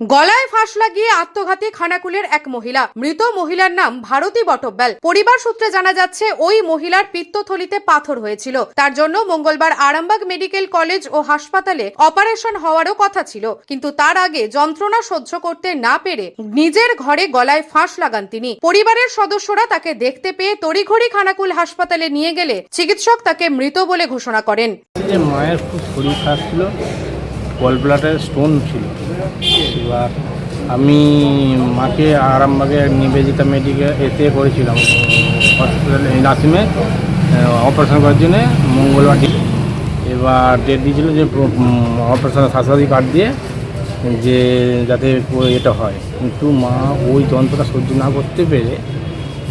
গলায় ফাঁস লাগিয়ে আত্মঘাতী খানাকুলের এক মহিলা। মৃত মহিলার নাম ভারতী বটব্যাল। পরিবার সূত্রে জানা যাচ্ছে, ওই মহিলার পিত্তথলিতে পাথর হয়েছিল। তার জন্য মঙ্গলবার আরামবাগ মেডিকেল কলেজ ও হাসপাতালে অপারেশন হওয়ারও কথা ছিল। কিন্তু তার আগে যন্ত্রণা সহ্য করতে না পেরে নিজের ঘরে গলায় ফাঁস লাগান তিনি। পরিবারের সদস্যরা তাকে দেখতে পেয়ে তড়িঘড়ি খানাকুল হাসপাতালে নিয়ে গেলে চিকিৎসক তাকে মৃত বলে ঘোষণা করেন। মায়ের খুব শরীর ছিল গল ব্লাডারে স্টোন ছিল এবার আমি মাকে আরামবাগে নিবেদিতা মেডিকেল এতে করেছিলাম হসপিটালে নার্সিংয়ে অপারেশন করার জন্যে মঙ্গলবার। এবার ডেট দিয়েছিল যে অপারেশন স্বাস্থ্যসাথী কার্ড দিয়ে যে যাতে এটা হয় কিন্তু মা ওই যন্ত্রটা সহ্য না করতে পেরে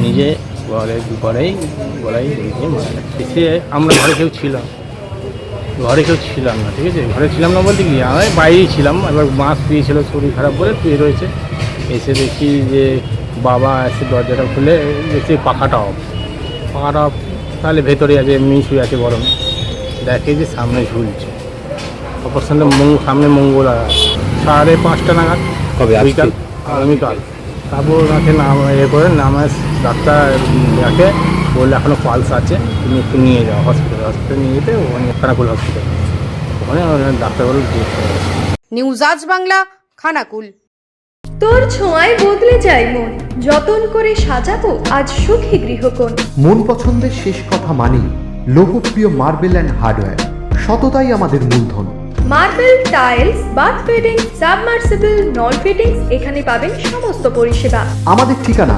নিজে ঘরে ঘরেই গলায় নিজে মারা গেছে। আমরা ঘরে কেউ ছিলাম ঘরে কেউ ছিলাম না ঠিক আছে? ঘরে ছিলাম না বলতে কি আমি বাইরেই ছিলাম। এবার মাছ পেয়েছিল শরীর খারাপ বলে পেয়ে রয়েছে। এসে দেখি যে বাবা এসে দরজাটা খুলে দেখছি পাখাটা অফ পাখাটা অফ তাহলে ভেতরে আছে এমনি শুয়ে আছে গরমে দেখে যে সামনে ঝুলছে। অপারেশনটা সামনে মঙ্গল সাড়ে পাঁচটা নাগাদ। কবে? বিকাল আগামীকাল। তারপর ওনাকে নাম ইয়ে করে নামে ডাক্তার দেখে বললে এখনও পালস আছে তুমি একটু নিয়ে যাও হসপিটাল হসপিটাল নিয়ে যেতে ওখানে খানাকুল হসপিটাল ওখানে ডাক্তার বলে নিউজ আজ বাংলা খানাকুল। তোর ছোঁয়ায় বদলে যায় মন যতন করে সাজাবো আজ সুখী গৃহকোণ। মন পছন্দের শেষ কথা মানি লোকপ্রিয় মার্বেল অ্যান্ড হার্ডওয়্যার সততাই আমাদের মূলধন। Marble tiles bath fitting submersible নল ফিটিংস এখানে পাবেন সমস্ত পরিষেবা। আমাদের ঠিকানা